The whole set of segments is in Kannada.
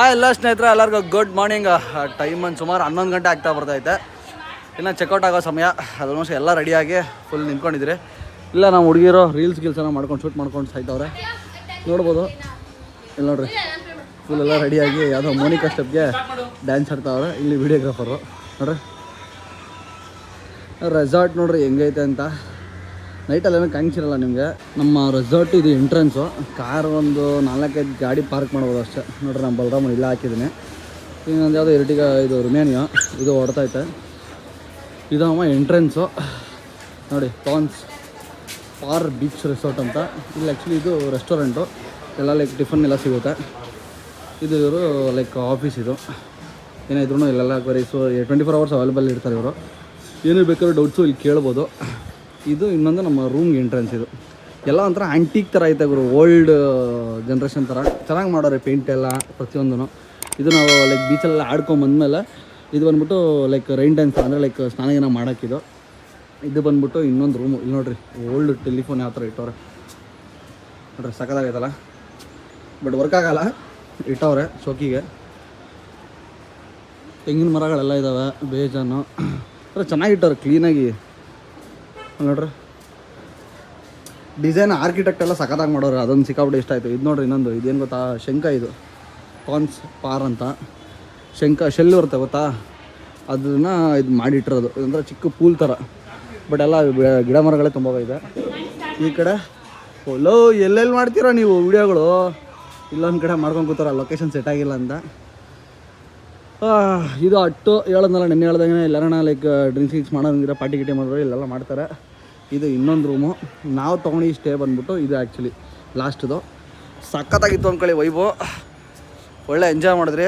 ಆ ಎಲ್ಲ ಸ್ನೇಹಿತರೆ, ಎಲ್ಲರಿಗೂ ಗುಡ್ ಮಾರ್ನಿಂಗ್ ಟೈಮ್ ಒಂದು ಸುಮಾರು ಹನ್ನೊಂದು ಗಂಟೆ ಆಗ್ತಾ ಬರ್ತೈತೆ ಇನ್ನು ಚೆಕ್ಔಟ್ ಆಗೋ ಸಮಯ. ಆಲ್ಮೋಸ್ಟ್ ಎಲ್ಲ ರೆಡಿಯಾಗಿ ಫುಲ್ ನಿಂತ್ಕೊಂಡಿದ್ರಿ ಇಲ್ಲ, ನಾವು ಹುಡುಗಿರೋ ರೀಲ್ಸ್ ಗೀಲ್ಸ್ ಎಲ್ಲ ಮಾಡ್ಕೊಂಡು ಶೂಟ್ ಮಾಡ್ಕೊಂಡು ಸಾಯ್ತವ್ರೆ. ನೋಡ್ಬೋದು. ಇಲ್ಲ ನೋಡ್ರಿ. ಫುಲ್ ಎಲ್ಲ ರೆಡಿಯಾಗಿ ಯಾವುದೋ ಮೋನಿಕಾ ಸ್ಟೆಪ್ಗೆ ಡ್ಯಾನ್ಸ್ ಆಡ್ತಾವ್ರೆ. ಇಲ್ಲಿ ವಿಡಿಯೋಗ್ರಾಫರು ನೋಡ್ರಿ. ರೆಸಾರ್ಟ್ ನೋಡ್ರಿ, ಹೆಂಗೈತೆ ಅಂತ. ನೈಟಲ್ಲೇನೋ ಕಾಣಿಸಿರಲ್ಲ ನಿಮಗೆ. ನಮ್ಮ ರೆಸಾರ್ಟ್ ಇದು ಎಂಟ್ರೆನ್ಸು ಕಾರ್ ಒಂದು ನಾಲ್ಕೈದು ಗಾಡಿ ಪಾರ್ಕ್ ಮಾಡ್ಬೋದು ಅಷ್ಟೇ. ನೋಡ್ರಿ ನಮ್ಮ ಬಲರಾಮ ಇಲ್ಲ ಹಾಕಿದ್ದೀನಿ. ಇನ್ನೊಂದು ಯಾವುದೋ ಎರಟಿಗ ಇದು ರುಮೇನಿಯೋ ಇದು ಹೊಡ್ತೈತೆ ಇದು ಅಮ್ಮ ಎಂಟ್ರೆನ್ಸು ನೋಡಿ ಪಾನ್ಸ್ ಪಾರ್ ಬೀಚ್ ರೆಸಾರ್ಟ್ ಅಂತ. ಇಲ್ಲಿ ಆ್ಯಕ್ಚುಲಿ ಇದು ರೆಸ್ಟೋರೆಂಟು ಎಲ್ಲ ಲೈಕ್ ಟಿಫನ್ ಎಲ್ಲ ಸಿಗುತ್ತೆ. ಇದು ಇವರು ಲೈಕ್ ಆಫೀಸ್ ಇದು. ಏನೇ ಇದ್ರೂ ಇಲ್ಲೆಲ್ಲ ಬರೀ ಟ್ವೆಂಟಿ ಫೋರ್ ಅವರ್ಸ್ ಅವೈಲೇಬಲ್ ಇರ್ತಾರೆ ಇವರು. ಏನೇ ಬೇಕಾದ್ರೂ ಡೌಟ್ಸು ಇಲ್ಲಿ ಕೇಳ್ಬೋದು. ಇದು ಇನ್ನೊಂದು ನಮ್ಮ ರೂಮ್ಗೆ ಎಂಟ್ರೆನ್ಸ್ ಇದು. ಎಲ್ಲ ಒಂಥರ ಆಂಟೀಕ್ ಥರ ಐತೆ ಗುರು ಓಲ್ಡ್ ಜನ್ರೇಷನ್ ಥರ ಚೆನ್ನಾಗಿ ಮಾಡೋರೆ ಪೇಂಟ್ ಎಲ್ಲ ಪ್ರತಿಯೊಂದೂ ಇದು ನಾವು ಲೈಕ್ ಬೀಚಲ್ಲೆಲ್ಲ ಆಡ್ಕೊಂಬಂದ್ಮೇಲೆ ಇದು ಬಂದ್ಬಿಟ್ಟು ಲೈಕ್ ರೈನ್ ಡ್ಯಾನ್ಸ್ ಅಂದರೆ ಲೈಕ್ ಸ್ನಾನ ಗೀನ ಮಾಡೋಕ್ಕಿದು ಇದು ಬಂದ್ಬಿಟ್ಟು ಇನ್ನೊಂದು ರೂಮು ಇಲ್ಲಿ ನೋಡ್ರಿ ಓಲ್ಡ್ ಟೆಲಿಫೋನ್ ಯಾವ ಥರ ಇಟ್ಟವ್ರೆ. ನೋಡ್ರಿ ಸಕ್ಕದಾಗೈತಲ್ಲ ಬಟ್ ವರ್ಕ್ ಆಗಲ್ಲ, ಇಟ್ಟವ್ರೆ ಶೋಕಿಗೆ ತೆಂಗಿನ ಮರಗಳೆಲ್ಲ ಇದ್ದಾವೆ ಬೇಜಾನು. ಅಂದ್ರೆ ಚೆನ್ನಾಗಿಟ್ಟವ್ರೆ ಕ್ಲೀನಾಗಿ ನೋಡ್ರಿ. ಡಿಸೈನ್ ಆರ್ಕಿಟೆಕ್ಟ್ ಎಲ್ಲ ಸಖತ್ತಾಗಿ ಮಾಡೋರು, ಅದೊಂದು ಸಿಕ್ಕಾಬಿಟ್ಟು ಇಷ್ಟ ಆಯಿತು. ಇದು ನೋಡ್ರಿ ಇನ್ನೊಂದು, ಇದೇನು ಗೊತ್ತಾ? ಶಂಕ ಇದು. ಕಾನ್ಸ್ ಪಾರ್ ಅಂತ. ಶಂಕ ಶೆಲ್ ಬರುತ್ತೆ ಗೊತ್ತಾ? ಅದನ್ನು ಇದು ಮಾಡಿಟ್ಟಿರೋದು. ಅಂದರೆ ಚಿಕ್ಕ ಪೂಲ್ ಥರ ಬಟ್ ಎಲ್ಲ ಗಿಡ ಮರಗಳೇ ತುಂಬ ಇದೆ. ಈ ಕಡೆ ಲೋ ಎಲ್ಲೆಲ್ಲಿ ಮಾಡ್ತೀರಾ ನೀವು? ವಿಡಿಯೋಗಳು. ಇಲ್ಲೊಂದು ಕಡೆ ಮಾಡ್ಕೊಂಡು ಕೂತಾರ ಲೊಕೇಶನ್ ಸೆಟ್ ಆಗಿಲ್ಲ ಅಂತ. ಇದು ಅಟ್ಟು ಹೇಳೋದಲ್ಲ, ನೆನ್ನೆ ಹೇಳ್ದಂಗೆ ಎಲ್ಲರನ್ನ ಲೈಕ್ ಡ್ರಿಂಕ್ಸ್ ಗಿಂಕ್ಸ್ ಮಾಡೋಂಗಿರ ಪಾರ್ಟಿ ಗಿಟಿ ಮಾಡೋರು ಇಲ್ಲೆಲ್ಲ ಮಾಡ್ತಾರೆ. ಇದು ಇನ್ನೊಂದು ರೂಮು ನಾವು ತೊಗೊಂಡು ಸ್ಟೇ ಬಂದ್ಬಿಟ್ಟು ಇದು ಆ್ಯಕ್ಚುಲಿ ಲಾಸ್ಟ್ದು ಸಖತ್ತಾಗಿತ್ತು ಅಂದ್ಕೊಳ್ಳಿ ವೈಬು ಒಳ್ಳೆ ಎಂಜಾಯ್ ಮಾಡಿದ್ರಿ.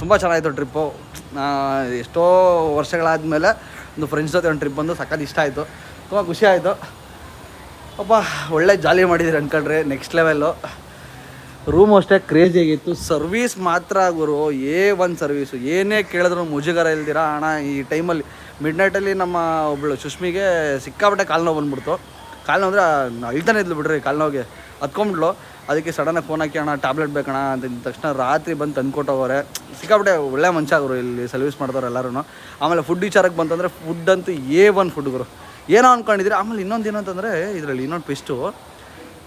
ತುಂಬ ಚೆನ್ನಾಗಿತ್ತು ಟ್ರಿಪ್ಪು ಎಷ್ಟೋ ವರ್ಷಗಳಾದಮೇಲೆ ಒಂದು ಫ್ರೆಂಡ್ಸ್ ಜೊತೆ ಒಂದು ಟ್ರಿಪ್ ಬಂದು ಸಖತ್ ಇಷ್ಟ ಆಯಿತು. ತುಂಬ ಖುಷಿ ಆಯಿತು. ಅಪ್ಪ ಒಳ್ಳೆ ಜಾಲಿ ಮಾಡಿದ್ರಿ ಅಂದ್ಕೊಳ್ರಿ ನೆಕ್ಸ್ಟ್ ಲೆವೆಲ್ಲು ರೂಮ್ ಅಷ್ಟೇ ಕ್ರೇಜಿ ಆಗಿತ್ತು. ಸರ್ವೀಸ್ ಮಾತ್ರ ಗುರು, ಏ ಒನ್ ಸರ್ವೀಸು ಏನೇ ಕೇಳಿದ್ರು ಮುಜುಗರ ಇಲ್ದಿರ, ಅಣ್ಣ ಈ ಟೈಮಲ್ಲಿ ಮಿಡ್ ನೈಟಲ್ಲಿ ನಮ್ಮ ಒಬ್ಬಳು ಸುಷ್ಮಿಗೆ ಸಿಕ್ಕಾಪಟ್ಟೆ ಕಾಲು ನೋವು ಬಂದ್ಬಿಡ್ತು. ಕಾಲು ನೋವು ಅಂದರೆ ಅಳ್ತಾನೆ ಇದ್ಲು ಬಿಡ್ರಿ ಕಾಲು ನೋವಿಗೆ. ಅದಕ್ಕೆ ಸಡನ್ನಾಗಿ ಫೋನ್ ಹಾಕಿ, ಅಣ್ಣ ಟ್ಯಾಬ್ಲೆಟ್ ಬೇಕಣ್ಣ ಅಂತ ತಕ್ಷಣ ರಾತ್ರಿ ಬಂದು ತಂದ್ಕೊಟ್ಟವ್ರೆ. ಸಿಕ್ಕಾಪಟ್ಟೆ ಒಳ್ಳೆ ಮನುಷ್ಯ ಅವರು ಇಲ್ಲಿ ಸರ್ವಿಸ್ ಮಾಡ್ತಾರೆ ಎಲ್ಲರೂ ಆಮೇಲೆ ಫುಡ್ ವಿಚಾರಕ್ಕೆ ಬಂತಂದರೆ ಫುಡ್ ಅಂತೂ ಏ ಒನ್ ಫುಡ್ ಗುರು. ಏನೋ ಅಂದ್ಕೊಂಡಿದ್ರೆ ಆಮೇಲೆ ಇನ್ನೊಂದು ಏನಂತಂದರೆ, ಇದರಲ್ಲಿ ಇನ್ನೊಂದು ಪೆಸ್ಟು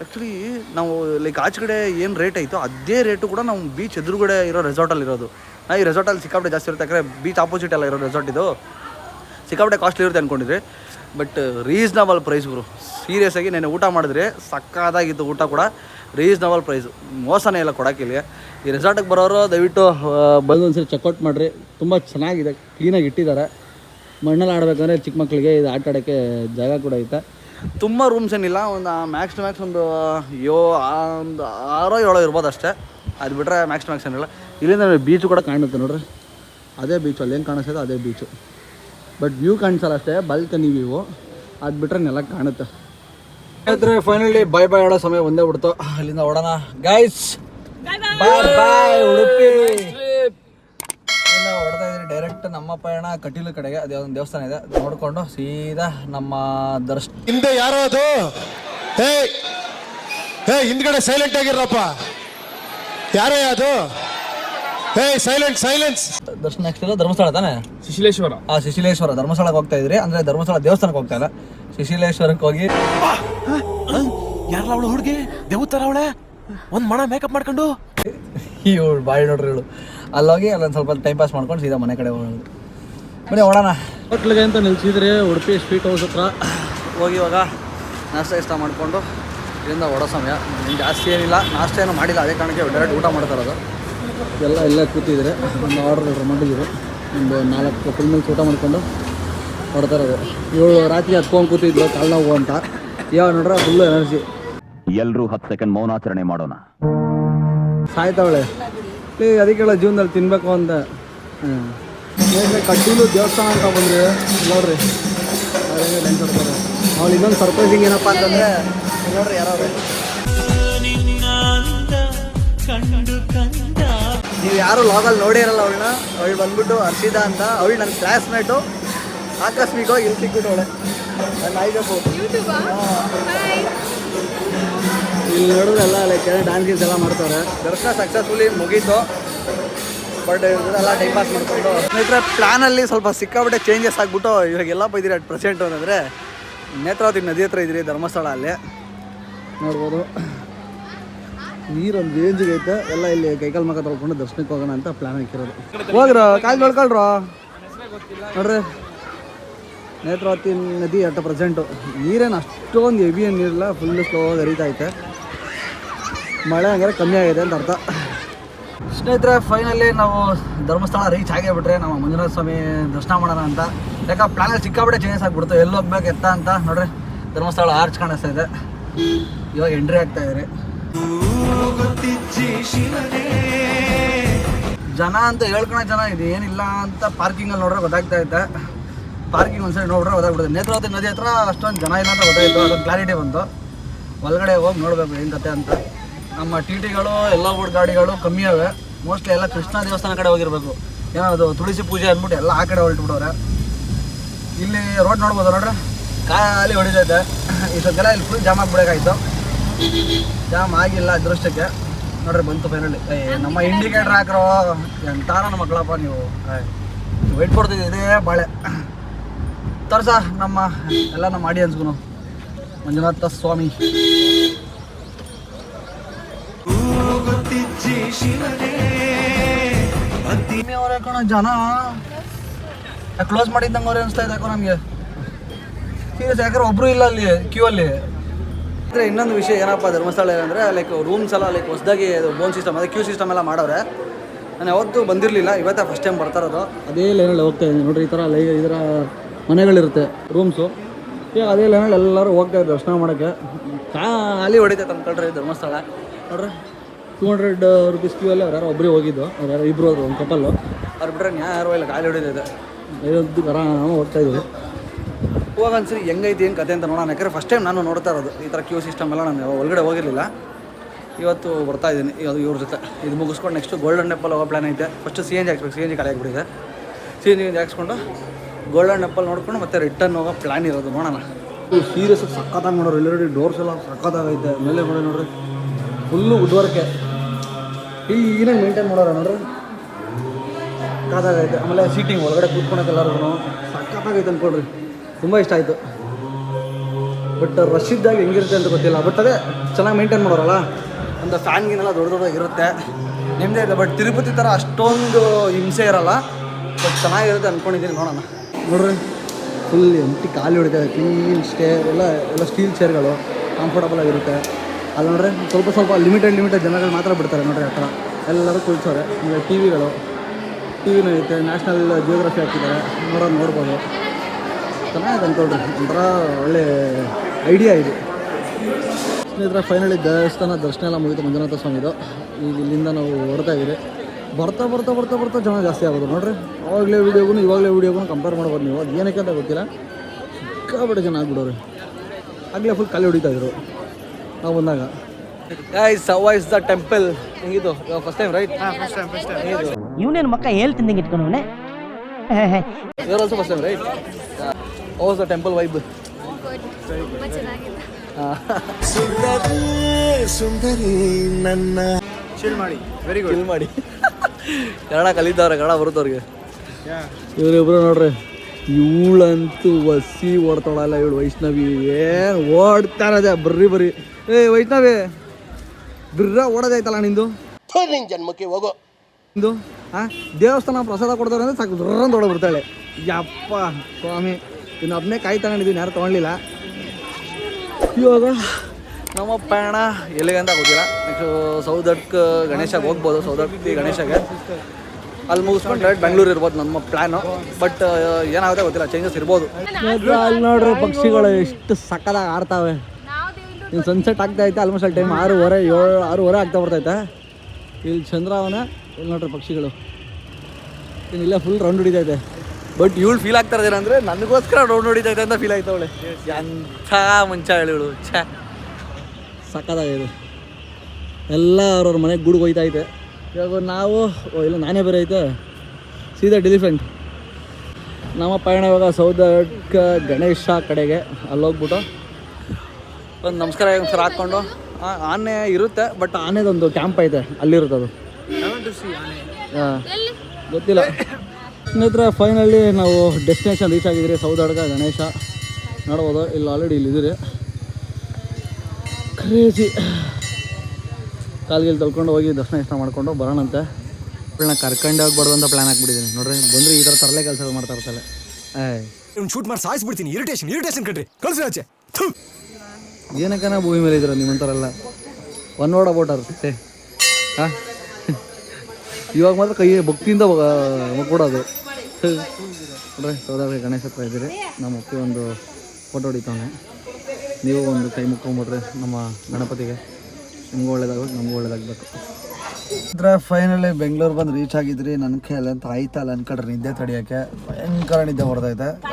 ಆ್ಯಕ್ಚುಲಿ ನಾವು ಲೈಕ್ ಆಚೆ ಕಡೆ ಏನು ರೇಟ್ ಐತೋ ಅದೇ ರೇಟು ಕೂಡ ನಾವು ಬೀಚ್ ಎದುರುಗಡೆ ಇರೋ ರೆಸಾರ್ಟಲ್ಲಿ ಇರೋದು. ನಾ ಈ ರೆಸಾರ್ಟಲ್ಲಿ ಸಿಕ್ಕಾಪಟ್ಟೆ ಜಾಸ್ತಿ ಇರುತ್ತೆ. ಯಾಕಂದರೆ ಬೀಚ್ ಆಪೋಸಿಟ್ ಎಲ್ಲ ಇರೋ ರೆಸಾರ್ಟ್ ಇದು. ಸಿಕ್ಕಾಪಟ್ಟೆ ಕಾಸ್ಟ್ಲಿ ಇರುತ್ತೆ ಅಂದ್ಕೊಂಡಿದ್ರಿ ಬಟ್ ರೀಸ್ನಬಲ್ ಪ್ರೈಸ್ ಗುರು ಸೀರಿಯಸ್ ಆಗಿ ನೆನೆ ಊಟ ಮಾಡಿದ್ರೆ ಸಕ್ಕದಾಗಿತ್ತು ಊಟ ಕೂಡ. ರೀಸ್ನಬಲ್ ಪ್ರೈಸು ಮೋಸನೇ ಇಲ್ಲ ಕೊಡೋಕ್ಕಿಲ್ಲ ಈ ರೆಸಾರ್ಟಿಗೆ ಬರೋರು ದಯವಿಟ್ಟು ಬಂದು ಒಂದ್ಸರಿ ಚೆಕ್ಔಟ್ ಮಾಡಿರಿ. ತುಂಬ ಚೆನ್ನಾಗಿದೆ. ಕ್ಲೀನಾಗಿ ಇಟ್ಟಿದ್ದಾರೆ. ಮಣ್ಣಲ್ಲಿ ಆಡಬೇಕಂದ್ರೆ ಚಿಕ್ಕ ಮಕ್ಕಳಿಗೆ ಇದು ಆಟ ಆಡೋಕ್ಕೆ ಜಾಗ ಕೂಡ ಐತೆ. ತುಂಬ ರೂಮ್ಸ್ ಏನಿಲ್ಲ ಒಂದು ಮ್ಯಾಕ್ಸ್ ಟು ಮ್ಯಾಕ್ಸ್ ಒಂದು ಯೋ ಒಂದು ಆರೋ ಏಳೋ ಇರ್ಬೋದು ಅಷ್ಟೇ. ಅದು ಬಿಟ್ಟರೆ ಮ್ಯಾಕ್ಸ್ ಟು ಮ್ಯಾಕ್ಸ್ ಏನಿಲ್ಲ. ಇಲ್ಲಿಂದ ಬೀಚು ಕೂಡ ಕಾಣುತ್ತೆ ನೋಡ್ರಿ. ಅದೇ ಬೀಚು ಅಲ್ಲಿ ಏನು ಕಾಣಿಸ್ತದೆ ಅದೇ ಬೀಚು ಬಟ್ ವ್ಯೂ ಕಾಣಿಸಲ್ಲ ಅಷ್ಟೇ ಬಲ್ಕನಿ ವ್ಯೂ ಅದು ಬಿಟ್ಟರೆ ನೆಲ ಕಾಣುತ್ತೆ. ಆದರೆ ಫೈನಲಿ ಬೈ ಬೈ ಆಡೋ ಸಮಯ ಒಂದೇ ಬಿಡ್ತು. ಅಲ್ಲಿಂದ ಓಡೋಣ. Guys bye bye Udupi. Direct ನಮ್ಮ ಪಯಣ ಕಟೀಲು ಕಡೆಗೆ ಅದೇ ಒಂದು ದೇವಸ್ಥಾನ ಇದೆ. ನೋಡಿಕೊಂಡು ಸೀದಾ ನಮ್ಮ ದರ್ಶನ ಹಿಂದೆ ಯಾರೋ ಅದು? ಹೇ ಹೇ ಹಿಂದ್ಗಡೆ ಸೈಲೆಂಟ್ ಆಗಿರಪ್ಪ ಯಾರೇ ಅದು? ಹೇ ಸೈಲೆಂಟ್ ಸೈಲೆನ್ಸ್ ದರ್ಶನ ನೆಕ್ಸ್ಟ್ ಇಲ್ಲ ಧರ್ಮಸ್ಥಳ ತಾನೆ? ಶಿಶಿಲೇಶ್ವರ. ಆ ಶಿಶಿಲೇಶ್ವರ. ಧರ್ಮಸ್ಥಳಕ್ಕೆ ಹೋಗ್ತಾ ಇದ್ರಿ. ಅಂದ್ರೆ ಧರ್ಮಸ್ಥಳ ದೇವಸ್ಥಾನಕ್ಕೆ ಹೋಗ್ತಾ ಇಲ್ಲ. ಶಿಶಿಲೇಶ್ವರಕ್ಕೆ ಹೋಗಿ ಯಾರಲ್ಲ ಅವಳು ಹುಡುಗಿ? ದೇವತರ ಅವಳೆ? ಒಂದ್ ಮಣ ಮೇಕಪ್ ಮಾಡ್ಕೊಂಡು? ಇವಳು ಬಾಯಿ ನೋಡ್ರಿ ಇವಳು ಅಲ್ಲೋಗಿ ಅಲ್ಲೊಂದು ಸ್ವಲ್ಪ ಟೈಮ್ ಪಾಸ್ ಮಾಡ್ಕೊಂಡು ಸೀದಾ ಮನೆ ಕಡೆ ಹೋಗೋದು ಬನ್ನಿ ಓಡೋಣ. ಹೋಟ್ಲಿಗೆ ಅಂತ ನಿಲ್ಸಿದ್ರೆ ಉಡುಪಿ ಸ್ವೀಟ್ ಹೌಸ್ ಹತ್ರ. ಹೋಗಿ ಇವಾಗ ನಾಷ್ಟ ಇಷ್ಟ ಮಾಡಿಕೊಂಡು ಇಲ್ಲಿಂದ ಓಡೋ ಸಮಯ. ಇನ್ನು ಜಾಸ್ತಿ ಏನಿಲ್ಲ. ನಾಷ್ಟ ಏನೂ ಮಾಡಿಲ್ಲ. ಅದೇ ಕಾರಣಕ್ಕೆ ಡೈರೆಕ್ಟ್ ಊಟ ಮಾಡ್ತಾ ಇರೋದು. ಎಲ್ಲ ಇಲ್ಲೇ ಕೂತಿದ್ರೆ ಒಂದು ಆರ್ಡರ್ ಮಾಡಿದ್ರು. ಒಂದು ನಾಲ್ಕು ಫುಲ್ ಮಿಲ್ಸ್ ಊಟ ಮಾಡ್ಕೊಂಡು ಹೊಡ್ತಾ ಇರೋದು. ಇವಳು ರಾತ್ರಿ ಹತ್ಕೊಂಡು ಕೂತಿದ್ಲು ಕಾಲು ನೋವು ಅಂತ. ಯಾವ ನೋಡ್ರೆ ಫುಲ್ಲು ಎನರ್ಜಿ ಎಲ್ಲರೂ ಹತ್ತು ಸೆಕೆಂಡ್ ಮೌನಾಚರಣೆ ಮಾಡೋಣ. ಸಾಯ್ತಾವಳೆ ಅದಕ್ಕೆಲ್ಲ ಜೀವನದಲ್ಲಿ ತಿನ್ಬೇಕು ಅಂತ. ಹ್ಞೂ ಕಟ್ಟೀಲು ದೇವಸ್ಥಾನ ಅಂತ ಬಂದ್ರೆ ನೋಡ್ರಿ. ಅವ್ಳು ಇನ್ನೊಂದು ಸರ್ಪ್ರೈಸಿಂಗ್ ಏನಪ್ಪ ಅಂತಂದ್ರೆ ನೋಡ್ರಿ ಯಾರೋ ನೀವು ಯಾರು ಲಾಗಲ್ಲಿ ನೋಡಿರಲ್ಲ ಅವಳನ್ನ. ಅವಳು ಬಂದ್ಬಿಟ್ಟು ಹರ್ಷಿದ ಅಂತ. ಅವಳು ನನ್ನ ಕ್ಲಾಸ್ಮೇಟು ಆಕಸ್ಮಿಕವಾಗಿ ಇಲ್ಲಿ ಸಿಕ್ಬಿಟ್ಟು ಅವಳೆ ನನ್ನ ಇಲ್ಲಿ ಎಲ್ಲ ಲೈಕ್ ಡ್ಯಾನ್ಸ್ ಗೀನ್ಸ್ ಎಲ್ಲ ಮಾಡ್ತಾರೆ ದರ್ಶನ ಸಕ್ಸಸ್ಫುಲಿ ಮುಗೀತು. ಬಟ್ ಇರ್ತದೆ ಎಲ್ಲ ಟೈಮ್ ಪಾಸ್ ಮಾಡ್ಕೊಂಡು ಪ್ಲ್ಯಾನಲ್ಲಿ ಸ್ವಲ್ಪ ಸಿಕ್ಕಾಬಿಟ್ಟೆ ಚೇಂಜಸ್ ಆಗಿಬಿಟ್ಟು ಇವಾಗ ಎಲ್ಲ ಬೈದಿರಿ ಅಟ್ ಪ್ರೆಸೆಂಟ್ ಅಂತಂದರೆ, ನೇತ್ರಾವತಿ ನದಿ ಹತ್ರ ಇದ್ದೀರಿ, ಧರ್ಮಸ್ಥಳ ಅಲ್ಲಿ. ನೋಡ್ಬೋದು. ನೀರೊಂದು ರೇಂಜಿಗೆ ಐತೆ. ಎಲ್ಲ ಇಲ್ಲಿ ಕೈಕಾಲು ಮಗ ತೊಳ್ಕೊಂಡು ದರ್ಶನಕ್ಕೆ ಹೋಗೋಣ ಅಂತ ಪ್ಲ್ಯಾನ್ ಹಾಕಿರೋದು. ಹೋಗ್ರ, ಕಾಲು ತೊಳ್ಕೊಳ್ರ. ನೋಡ್ರಿ. ನೇತ್ರಾವತಿ ನದಿ ಅಟ್ ಪ್ರೆಸೆಂಟು ನೀರೇನು ಅಷ್ಟೊಂದು ಹೆವಿ ಏನು ನೀರಿಲ್ಲ ಫುಲ್ ಸ್ಲೋ ಹರಿತಾ ಐತೆ. ಮಳೆ ಹಂಗಾರೆ ಕಮ್ಮಿ ಆಗಿದೆ ಅಂತ ಅರ್ಥ. ಸ್ನೇಹಿತರೆ ಫೈನಲಿ ನಾವು ಧರ್ಮಸ್ಥಳ ರೀಚ್ ಆಗಿಬಿಟ್ರೆ ನಾವು ಮಂಜುನಾಥ ಸ್ವಾಮಿ ದರ್ಶನ ಮಾಡೋಣ ಅಂತ. ಯಾಕೆ ಪ್ಲಾನ್ ಸಿಕ್ಕಾಪಟ್ಟೆ ಚೇಂಜಸ್ ಆಗಿಬಿಡ್ತು. ಎಲ್ಲಿ ಹೋಗ್ಬೇಕು, ಎತ್ತ ಅಂತ ನೋಡ್ರಿ, ಧರ್ಮಸ್ಥಳ ಆರ್ಚ್ ಕಾಣಿಸ್ತಾ ಇದೆ. ಇವಾಗ ಎಂಟ್ರಿ ಆಗ್ತಾ ಇದ್ರಿ ಜನ ಅಂತ ಹೇಳ್ಕೊಳ ಜನ ಇದೆ ಏನಿಲ್ಲ ಅಂತ ಪಾರ್ಕಿಂಗಲ್ಲಿ ನೋಡ್ರೆ ಗೊತ್ತಾಗ್ತಾ ಇದ್ದೆ ಪಾರ್ಕಿಂಗ್ ಒಂದ್ಸರಿ ನೋಡ್ರೆ ಗೊತ್ತಾಗ್ಬಿಡುತ್ತೆ. ನೇತ್ರಾವತಿ ನದಿ ಹತ್ರ ಅಷ್ಟೊಂದು ಜನ ಇಲ್ಲ ಅಂತ ಗೊತ್ತಾಯ್ತು. ಅದೊಂದು ಕ್ಲಾರಿಟಿ ಬಂತು. ಒಳಗಡೆ ಹೋಗಿ ನೋಡ್ಬೇಕು ಏನು ಕತೆ ಅಂತ. ನಮ್ಮ ಟಿ ಟಿಗಳು ಎಲ್ಲ ಊಟ ಗಾಡಿಗಳು ಕಮ್ಮಿ ಅವೆ. ಮೋಸ್ಟ್ಲಿ ಎಲ್ಲ ಕೃಷ್ಣ ದೇವಸ್ಥಾನ ಕಡೆ ಹೋಗಿರ್ಬೇಕು. ಏನೋ ಅದು ತುಳಸಿ ಪೂಜೆ ಅಂದ್ಬಿಟ್ಟು ಎಲ್ಲ ಆ ಕಡೆ ಹೊರಟ್ಬಿಡವ್ರೆ ಇಲ್ಲಿ ರೋಡ್ ನೋಡ್ಬೋದು ನೋಡ್ರಿ? ಖಾಲಿ ಹೊಡಿತೈತೆ. ಇಷ್ಟೊತ್ತೆಲ್ಲ ಇಲ್ಲಿ ಫುಲ್ ಜಾಮ್ ಆಗ್ಬಿಡಬೇಕಾಯ್ತು ಜಾಮ್ ಆಗಿಲ್ಲ ಅದೃಷ್ಟಕ್ಕೆ. ನೋಡ್ರಿ ಬಂತು ಫೈನಲಿ ನಮ್ಮ ಇಂಡಿಕೇಟರ್ ಹಾಕ್ರೋ ಎಂತಾರ ನಮ್ಮ ಮಕ್ಕಳಪ್ಪ ನೀವು. ವೆಯ್ಟ್ ಕೊಡ್ತಿದ್ದೆ ಇದೇ ಬಾಳೆ. ತರ್ಸ ನಮ್ಮ ಎಲ್ಲ ನಮ್ಮ ಆಡಿಯನ್ಸ್ಗೂ ಮಂಜುನಾಥ ಸ್ವಾಮಿ. ಅವರೇ ಕಣ ಜನ ಕ್ಲೋಸ್ ಮಾಡಿದ್ದಂಗೆ ಅವ್ರೆ ಅನಿಸ್ತಾ ಇದೆ ಯಾಕೋ ನಮಗೆ ಸೀರಿಯಸ್ ಯಾಕಂದ್ರೆ ಒಬ್ರು ಇಲ್ಲ ಅಲ್ಲಿ ಕ್ಯೂ ಅಲ್ಲಿ ಅಂದ್ರೆ ಇನ್ನೊಂದು ವಿಷಯ ಏನಪ್ಪ ಧರ್ಮಸ್ಥಳ ಏನಂದ್ರೆ ಲೈಕ್ ರೂಮ್ಸ್ ಎಲ್ಲ ಲೈಕ್ ಹೊಸದಾಗಿ ಬೋನ್ ಸಿಸ್ಟಮ್ ಅದೇ ಕ್ಯೂ ಸಿಸ್ಟಮ್ ಎಲ್ಲ ಮಾಡವ್ರೆ. ನಾನು ಯಾವತ್ತೂ ಬಂದಿರಲಿಲ್ಲ ಇವತ್ತೇ ಫಸ್ಟ್ ಟೈಮ್ ಬರ್ತಾ ಇರೋದು. ಅದೇ ಲೈನಲ್ಲಿ ಹೋಗ್ತಾ ಇದ್ದೀನಿ ನೋಡ್ರಿ ಈ ಥರ ಲೈ ಇದರ ಮನೆಗಳಿರುತ್ತೆ ರೂಮ್ಸು ಈಗ ಅದೇ ಲೈನಲ್ಲಿ ಎಲ್ಲರೂ ಹೋಗ್ತಾ ಇದ್ದಾರೆ ದರ್ಶನ ಮಾಡೋಕ್ಕೆ. ಖಾಲಿ ಹೊಡಿತೈತೆ ಅಂದ್ಕೊಳ್ರಿ ಧರ್ಮಸ್ಥಳ. ನೋಡ್ರಿ. ಟೂ ಹಂಡ್ರೆಡ್ ರುಪೀಸ್ ಕ್ಯೂ ಅಲ್ಲಿ ಅವ್ರು ಯಾರೋ ಒಬ್ಬರೇ ಹೋಗಿದ್ದು. ಅವ್ರು ಯಾರು ಇಬ್ಬರು ಹೋದ್ರು ಒಂದು ಕಪಲ್ಲು ಅವ್ರು ಬಿಟ್ರೆ ಯಾರು ಇಲ್ಲ ಗಾಳಿ ಹೊಡಿದಿದೆ ಐವತ್ತು ಆರಾಮ ಹೋಗ್ತಾ ಇದ್ದೀವಿ ಹೋಗ ಅನ್ಸರಿ ಹೆಂಗೈತಿ ಏನು ಕತೆ ಅಂತ ನೋಡೋಣ. ಯಾಕಂದ್ರೆ ಫಸ್ಟ್ ಟೈಮ್ ನಾನು ನೋಡ್ತಾ ಇರೋದು ಈ ಥರ ಕ್ಯೂ ಸಿಸ್ಟಮ್ ಎಲ್ಲ ನಾನು ಒಳಗಡೆ ಹೋಗಿರಲಿಲ್ಲ. ಇವತ್ತು ಬರ್ತಾ ಇದ್ದೀನಿ ಇವತ್ತು ಇವ್ರ ಜೊತೆ. ಇದು ಮುಗಿಸ್ಕೊಂಡು ನೆಕ್ಸ್ಟ್ ಗೋಲ್ಡನ್ ಟೆಂಪಲ್ ಹೋಗೋ ಪ್ಲ್ಯಾನ್ ಐತೆ. ಫಸ್ಟ್ ಸಿ ಎನ್ ಜಿ ಹಾಕ್ಸ್ಬೇಕು ಸಿ ಎನ್ ಜಿ ಖಾಲಿ ಆಗಿಬಿಟ್ಟಿದೆ. ಸಿ ಎನ್ ಜಿ ಹಾಕ್ಸ್ಕೊಂಡು ಗೋಲ್ಡನ್ ಟೆಂಪಲ್ ನೋಡ್ಕೊಂಡು ಮತ್ತೆ ರಿಟರ್ನ್ ಹೋಗೋ ಪ್ಲ್ಯಾನ್ ಇರೋದು ನೋಡೋಣ. ಸೀರಿಯಸ್ ಸಕ್ಕತ್ತಾಗಿ ನೋಡೋರು ಎಲ್ಲರೂ ಡೋರ್ಸ್ ಎಲ್ಲ ಸಕ್ಕತ್ತಾಗೈತೆ ಮೇಲೆ ನೋಡಿ ನೋಡ್ರಿ. ಫುಲ್ಲು ವುಡ್ ವರ್ಕೆ ಏನಾಗ ಮೇಂಟೈನ್ ಮಾಡೋರು ನೋಡ್ರಿ ಕಾದಾಗೈತೆ. ಆಮೇಲೆ ಸೀಟಿಂಗ್ ಒಳಗಡೆ ಕೂತ್ಕೊಳಕ್ಕೆ ಎಲ್ಲರೂ ಸಕ್ಕತ್ತಾಗೈತೆ ಅಂದ್ಕೊಳ್ರಿ ತುಂಬ ಇಷ್ಟ ಆಯಿತು. ಬಟ್ ರಶ್ ಇದ್ದಾಗ ಹೆಂಗಿರುತ್ತೆ ಅಂತ ಗೊತ್ತಿಲ್ಲ. ಬಟ್ ಅದೇ ಚೆನ್ನಾಗಿ ಮೇಂಟೈನ್ ಮಾಡೋರಲ್ಲ. ಒಂದು ಫ್ಯಾನ್ಗಿನೆಲ್ಲ ದೊಡ್ಡ ದೊಡ್ಡದಾಗಿರುತ್ತೆ ನಿಮ್ಮದೇ ಇದೆ ಬಟ್ ತಿರುಪತಿ ಥರ ಅಷ್ಟೊಂದು ಹಿಂಸೆ ಇರಲ್ಲ. ಬಟ್ ಚೆನ್ನಾಗಿರುತ್ತೆ ಅಂದ್ಕೊಂಡಿದ್ದೀನಿ ನೋಡೋಣ. ನೋಡ್ರಿ ಫುಲ್ ಎಂಟಿ ಖಾಲಿ ಹೊಡಿತಾರೆ ಕ್ಲೀನ್ ಸ್ಟೇ ಎಲ್ಲ ಎಲ್ಲ ಸ್ಟೀಲ್ ಚೇರ್ಗಳು ಕಂಫರ್ಟಬಲ್ ಆಗಿರುತ್ತೆ. ಅಲ್ಲಿ ನೋಡ್ರಿ ಸ್ವಲ್ಪ ಸ್ವಲ್ಪ ಲಿಮಿಟೆಡ್ ಲಿಮಿಟೆಡ್ ಜನಗಳು ಮಾತ್ರ ಬಿಡ್ತಾರೆ ನೋಡ್ರಿ ಥರ. ಎಲ್ಲರೂ ಕುಳಿಸೋರೆ. ಈಗ ಟಿ ವಿಗಳು ಟಿ ವಿನೂ ಐತೆ ನ್ಯಾಷನಲ್ ಜಿಯೋಗ್ರಫಿ ಹಾಕಿದ್ದಾರೆ. ನೋಡೋದು ನೋಡ್ಬೋದು. ಚೆನ್ನಾಗಿದೆ ಅಂದ್ಕೊಳ್ರಿ ಒಂಥರ ಒಳ್ಳೆ ಐಡಿಯಾ ಇದು. ಸ್ನೇಹಿತರೆ ಫೈನಲಿ ದೇವಸ್ಥಾನ ದರ್ಶನ ಎಲ್ಲ ಮುಗಿತು ಮಂಜುನಾಥ ಸ್ವಾಮಿದು. ಈಗ ಇಲ್ಲಿಂದ ನಾವು ಹೊರತಾ ಇದ್ದೀವಿ. ಬರ್ತಾ ಬರ್ತಾ ಬರ್ತಾ ಬರ್ತಾ ಜನ ಜಾಸ್ತಿ ಆಗೋದು ನೋಡ್ರಿ. ಅವಾಗಲೇ ವೀಡಿಯೋಗೂ ಇವಾಗಲೇ ವೀಡಿಯೋಗೂ ಕಂಪೇರ್ ಮಾಡ್ಬೋದು ನೀವು. ಅದು ಏನಕ್ಕೆ ಅಂತ ಗೊತ್ತಿಲ್ಲ. ಸಿಕ್ಕಾಬಿಟ್ಟು ಜನ ಆಗ್ಬಿಡೋರು. ಆಗಲೇ ಫುಲ್ ಖಾಲಿ ಹೊಡಿತಾ ಇದ್ರು. ನಾವು ಬಂದಾಗ. ಗೈಸ್ ಸವೈಸ್ ದ ಟೆಂಪಲ್ ಹೆಂಗಿದು ಫಸ್ಟ್ ಟೈಮ್ ರೈಟ್ ಇವನೇನು ಮಕ್ಕ ಹೇಳ್ತಿದ್ದಂಗೆ ಇಟ್ಕೊಂಡವನೆ your also first time right oh the temple vibe ತುಂಬ ಚೆನ್ನಾಗಿದೆ. ವೆರಿ ಗುಡ್ ಮಾಡಿ. ಕನ್ನಡ ಕಲಿತವ್ರೆ ಕನ್ನಡ ಬರುತ್ತವ್ರಿಗೆ. ಇವರಿಬ್ರು ನೋಡ್ರಿ. ಇವಳಂತೂ ವಸಿ ಓಡ್ತಾಳಲ್ಲ ಇವಳು ವೈಷ್ಣವಿ. ಏನು ಓಡ್ತಾರದೆ ಬರ್ರಿ ಬರ್ರಿ. ಏ ವೈಷ್ಣವಿ ಬಿರ್ರ ಓಡೋದಾಯ್ತಲ್ಲ ನಿಂದು? ನಿನ್ ಜನ್ಮಕ್ಕೆ ಹೋಗೋ. ನಿಂದು? ಹಾಂ ದೇವಸ್ಥಾನ ಪ್ರಸಾದ ಕೊಡ್ತಾರೆ ಅಂದ್ರೆ ಸಾಕು ದುರ್ರಂತ ಓಡ ಬರ್ತಾಳೆ. ಯಪ್ಪ ಸ್ವಾಮಿ ಇನ್ನು ಅದನ್ನೇ ಕಾಯಿ ತಗೊಂಡಿದ್ದೀನಿ ಯಾರು ತೊಗೊಳ್ಳಿಲ್ಲ ಇವಾಗ ನಮ್ಮ ಪಯಣ ಎಲ್ಲಿಗೆ ಅಂತ ಗೊತ್ತಿಲ್ಲ. ನೆಕ್ಸ್ಟು ಸೌದಡ್ಕ ಗಣೇಶಗೆ ಹೋಗ್ಬೋದು ಸೌದಡ್ತಿ ಗಣೇಶಗೆ. ಅಲ್ಲಿ ಮುಗಿಸ್ಕೊಂಡು ಡೈರೆಕ್ಟ್ ಬೆಂಗಳೂರು ಇರ್ಬೋದು ನಮ್ಮ ಪ್ಲ್ಯಾನು ಬಟ್ ಏನಾಗುತ್ತೆ ಗೊತ್ತಿಲ್ಲ ಚೇಂಜಸ್ ಇರ್ಬೋದು. ಅಲ್ಲಿ ನೋಡ್ರಿ ಪಕ್ಷಿಗಳು ಎಷ್ಟು ಸಕ್ಕದಾಗಿ ಆಡ್ತಾವೆ. ಇನ್ನು ಸನ್ಸೆಟ್ ಆಗ್ತಾ ಐತೆ ಆಲ್ಮೋಸ್ಟ್ ಅಲ್ಲಿ ಟೈಮ್ ಆರೂವರೆ ಏಳು ಆರೂವರೆ ಆಗ್ತಾ ಬರ್ತೈತೆ. ಇಲ್ಲಿ ಚಂದ್ರವನ ಇಲ್ಲಿ ನೋಡ್ರಿ ಪಕ್ಷಿಗಳು. ಇನ್ನು ಇಲ್ಲೇ ಫುಲ್ ರೌಂಡ್ ಹೊಡಿತೈತೆ. ಬಟ್ ಇವಳು ಫೀಲ್ ಆಗ್ತಾ ಇದ್ದಾರೆ ಅಂದರೆ ನನಗೋಸ್ಕರ ರೌಂಡ್ ಹೊಡಿತೈತೆ ಅಂತ ಫೀಲ್ ಆಯ್ತವಳೆ ಎಂಥ ಮುಂಚೆ ಹೇಳಿಗಳು ಛ. ಸಕ್ಕದಾಗಿದೆ ಎಲ್ಲ ಅವ್ರವ್ರ ಮನೆಗೆ ಗುಡ್ಗೆ ಐತೆ. ಇವಾಗ ನಾವು, ಓ, ಇಲ್ಲ, ನಾನೇ ಬೇರೆ ಐತೆ. ಸೀದಾ ಡಿಲಿಫೆಂಟ್. ನಮ್ಮ ಪಯಣ ಇವಾಗ ಸೌದಡ್ಕ ಗಣೇಶ ಕಡೆಗೆ. ಅಲ್ಲಿ ಹೋಗ್ಬಿಟ್ಟು ಒಂದು ನಮಸ್ಕಾರ ಸರ್ ಹಾಕ್ಕೊಂಡು ಆನೆ ಇರುತ್ತೆ, ಬಟ್ ಆನೆದೊಂದು ಕ್ಯಾಂಪ್ ಐತೆ, ಅಲ್ಲಿರುತ್ತೆ ಅದು. ಹಾಂ. ಗೊತ್ತಿಲ್ಲ. ಸ್ನೇಹಿತರೆ ಫೈನಲಿ ನಾವು ಡೆಸ್ಟಿನೇಷನ್ ರೀಚ್ ಆಗಿದ್ದೀರಿ ಸೌದಡ್ಗ ಗಣೇಶ. ನೋಡ್ಬೋದು, ಇಲ್ಲಿ ಆಲ್ರೆಡಿ ಇಲ್ಲಿದ್ದೀರಿ. ಕ್ರೇಜಿ ಕಾಲ್ಗಿಲ್ ತೊಳ್ಕೊಂಡು ಹೋಗಿ ದರ್ಶನ ಇಷ್ಟ ಮಾಡ್ಕೊಂಡು ಬರೋಣಂತೆ. ಇವಳನ್ನ ಕರ್ಕೊಂಡು ಹೋಗ್ಬಾರ್ದು ಅಂತ ಪ್ಲಾನ್ ಹಾಕ್ಬಿಟ್ಟಿದ್ದೀನಿ. ನೋಡ್ರಿ ಬಂದರೆ ಈ ಥರ ತರಲೆ ಕೆಲಸ ಮಾಡ್ತಾ ಇರ್ತಾರೆ. ಏಯ್. ಶೂಟ್ ಮಾಡಿ ಸಾಯಿಸ್ಬಿಡ್ತೀನಿ. ಇರಿಟೇಷನ್ ಇರಿಟೇಷನ್ ಕಟ್ರಿ ಕಳ್ಸಿ ಆಚೆ. ಏನಕ್ಕನ ಭೂಮಿ ಮೇಲೆ ಇದ್ದೀರ ನಿಮ್ಮಂತಾರಲ್ಲ ಒನ್ ವರ್ಡ್ ಅಬೌಟ್ ಅವ್ರ ಸೇ ಹಾಂ? ಇವಾಗ ಮಾತ್ರ ಕೈ ಭಕ್ತಿಯಿಂದ ಕೊಡೋದು ನೋಡ್ರಿ ಸೋದರ ಗಣೇಶ ಹತ್ರ ಇದ್ದೀರಿ. ನಮ್ಮ ಅಪ್ಪಿ ಒಂದು ಫೋಟೋ ಹೊಡಿತಾನೆ ನೀವು ಒಂದು ಕೈ ಮುಕ್ಕೊಂಬಿಟ್ರೆ ನಮ್ಮ ಗಣಪತಿಗೆ. ನಿಮ್ಗೂ ಒಳ್ಳೇದಾಗಬೇಕು, ನಮಗೂ ಒಳ್ಳೇದಾಗಬೇಕು. ಇದ್ರೆ ಫೈನಲಿ ಬೆಂಗಳೂರು ಬಂದು ರೀಚ್ ಆಗಿದ್ರಿ ನನ್ನ ಕೈಯಲ್ಲಿ ಅಂತ ಆಯ್ತಲ್ಲ ಅನ್ಕೊಂಡ್ರೆ ನಿದ್ದೆ ತಡಿಯೋಕ್ಕೆ. ಭಯಂಕರ ನಿದ್ದೆ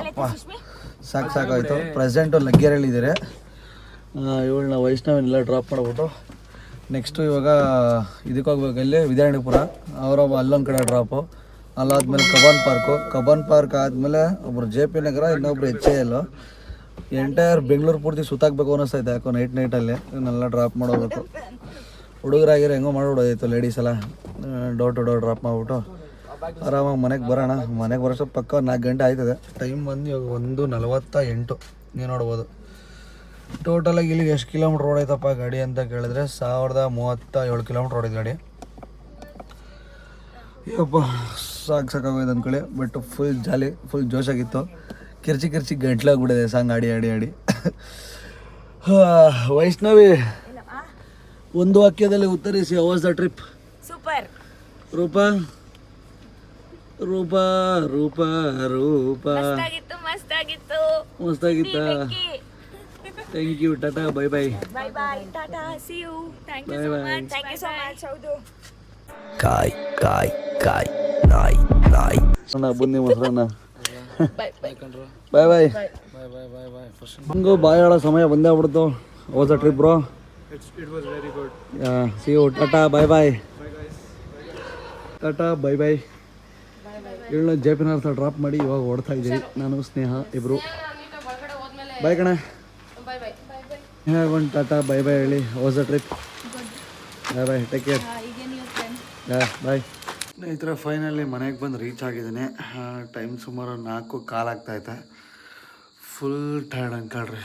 ಅಪ್ಪ ಸಾಕು ಸಾಕಾಯಿತು. ಪ್ರೆಸೆಂಟು ಲಗ್ಗೆರಲ್ಲಿದ್ದೀರಿ ಇವಳನ್ನ ವೈಷ್ಣವನ್ನೆಲ್ಲ ಡ್ರಾಪ್ ಮಾಡ್ಬಿಟ್ಟು ನೆಕ್ಸ್ಟು ಇವಾಗ ಇದಕ್ಕೆ ಹೋಗ್ಬೇಕು ಇಲ್ಲಿ ವಿದ್ಯಾರಣ್ಯಪುರ ಅವರ ಅಲ್ಲೊಂದು ಕಡೆ ಡ್ರಾಪು ಅಲ್ಲಾದ್ಮೇಲೆ ಕಬನ್ ಪಾರ್ಕು. ಕಬನ್ ಪಾರ್ಕ್ ಆದಮೇಲೆ ಒಬ್ರು ಜೆ ಪಿ ನಗರ, ಇನ್ನೊಬ್ರು ಎಚ್ ಎ ಎಂಟೈರ್ ಬೆಂಗಳೂರು ಪೂರ್ತಿ ಸುತ್ತಾಕ್ಬೇಕು ಅನಿಸ್ತೈತೆ ಯಾಕೋ ನೈಟ್ ನೈಟಲ್ಲಿ ಇವನ್ನೆಲ್ಲ ಡ್ರಾಪ್ ಮಾಡೋಬೇಕು ಹುಡುಗರಾಗಿರೋ ಹೆಂಗೋ ಮಾಡ್ಬಿಡೋದಿತ್ತು ಲೇಡೀಸ್ ಎಲ್ಲ. ಡೋರ್ ಟು ಡೋರ್ ಡ್ರಾಪ್ ಮಾಡಿಬಿಟ್ಟು. ಆರಾಮಾಗಿ ಮನೆಗೆ ಬರೋಣ. ಮನೆಗೆ ಬರೋಷ್ಟು ಪಕ್ಕ ನಾಲ್ಕು ಗಂಟೆ ಆಯ್ತದೆ. ಟೈಮ್ ಬಂದು ಇವಾಗ ಒಂದು ನಲವತ್ತ ಎಂಟು. ನೀವು ನೋಡ್ಬೋದು. ಟೋಟಲಾಗಿ ಇಲ್ಲಿಗೆ ಎಷ್ಟು ಕಿಲೋಮೀಟ್ರ್ ಓಡೈತಪ್ಪ ಗಾಡಿ ಅಂತ ಕೇಳಿದ್ರೆ ಸಾವಿರದ ಮೂವತ್ತ ಏಳು ಕಿಲೋಮೀಟ್ರ್ ಐತೆ ಗಾಡಿ. ಯಪ್ಪ, ಸಾಕು ಸಾಕಾಗೋಯ್ತು ಅಂದ್ಕೊಳ್ಳಿ ಬಟ್ ಫುಲ್ ಜಾಲಿ ಫುಲ್ ಜೋಶಾಗಿತ್ತು ಕಿರ್ಚಿ ಕಿರ್ಚಿ ಗಂಟ್ಲಾಗ್ಬಿಟ್ಟಿದೆ ಸಾಂಗ್ ಆಡಿ ಆಡಿ ಆಡಿ ಹಾ, ವೈಷ್ಣವಿ ಒಂದು ವಾಕ್ಯದಲ್ಲಿ ಉತ್ತರಿಸಿ ವಾಸ್ ದ ಟ್ರಿಪ್ ಸೂಪರ್ ರೂಪ ರೂಪ ರೂಪ ರೂಪ. ಮಸ್ತಾಗಿತ್ತು ಮಸ್ತಾಗಿತ್ತು. ಮಸ್ತಾಗಿತ್ತ? Thank you tata bye bye bye bye tata see you thank you so much thank you so much ಹೌದು. ಕಾಯ್ ಕಾಯ್ ಕಾಯ್ ನಾಯ್ ನಾಯ್ ಬನ್ನಿ ಮೊಸರನ್ನ. ಬಾಯ್ ಬಾಯ್ ಹಂಗು ಬಾಯ್ ಹೇಳೋ ಸಮಯ ಬಂದೇ ಬಿಡ್ತು was a trip bro see you tata bye bye tata bye bye ಇವಳನ್ನ ಜೆ ಪಿ ನಗರ ಡ್ರಾಪ್ ಮಾಡಿ ಇವಾಗ ಓಡ್ತಾ ಇದ್ದೀವಿ. ನಾನು ಸ್ನೇಹ ಇಬ್ರು. ಬಾಯ್ ಕಣ. ಒಂದು ಟಾಟಾ ಬೈ ಬಾಯ್ ಹೇಳಿ. Was a trip bye bye take care bye ಸ್ನೇಹಿತರೆ ಫೈನಲಿ ಮನೆಗೆ ಬಂದು ರೀಚ್ ಆಗಿದ್ದೀನಿ. ಟೈಮ್ ಸುಮಾರು ನಾಲ್ಕು ಕಾಲಾಗ್ತೈತೆ ಫುಲ್ ಟೈರ್ಡ್ ಅನ್ಕೊಳ್ರಿ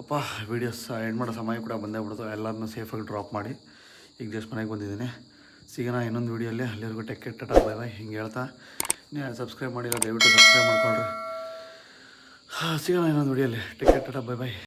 ಅಪ್ಪ ವೀಡಿಯೋಸ್ ಎಂಡ್ ಮಾಡೋ ಸಮಯ ಕೂಡ ಬಂದೇ ಬಿಡ್ತು. ಎಲ್ಲರನ್ನೂ ಸೇಫಾಗಿ ಡ್ರಾಪ್ ಮಾಡಿ. ಈಗ ಜಸ್ಟ್ ಮನೆಗೆ ಬಂದಿದ್ದೀನಿ. ಸಿಗೋಣ ಇನ್ನೊಂದು ವೀಡಿಯೋಲ್ಲಿ ಅಲ್ಲಿವರೆಗೂ ಟೆಕ್ ಟಾಟಾ ಬೈ ಬೈ ಹಿಂಗೆ ಹೇಳ್ತಾ. ನೀವು ಸಬ್ಸ್ಕ್ರೈಬ್ ಮಾಡಿಲ್ಲ, ದಯವಿಟ್ಟು ಸಬ್ಸ್ಕ್ರೈಬ್ ಮಾಡ್ಕೊಳ್ರಿ. ಸಿಗೋಣ ಇನ್ನೊಂದು ವೀಡಿಯೋಲ್ಲಿ ಟೆಕ್ ಟಾಟಾ ಬಾಯ್ ಬಾಯ್